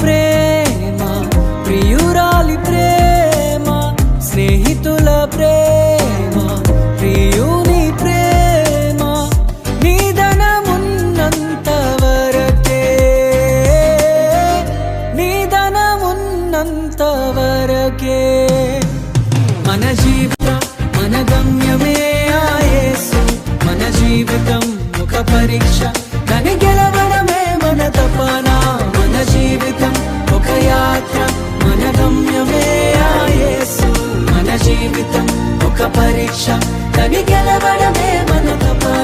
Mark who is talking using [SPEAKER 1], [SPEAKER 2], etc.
[SPEAKER 1] ప్రేమ ప్రియురాలి ప్రేమ స్నేహితుల ప్రేమ ప్రియుని ప్రేమ నిధనమున్నంత వరకే నిధనమున్నంత వరకే మన జీవితం మన గమ్యమే ఆయేసు మన జీవితం ఒక పరీక్ష. పరీక్ష. తని గెలవడమే మన తపా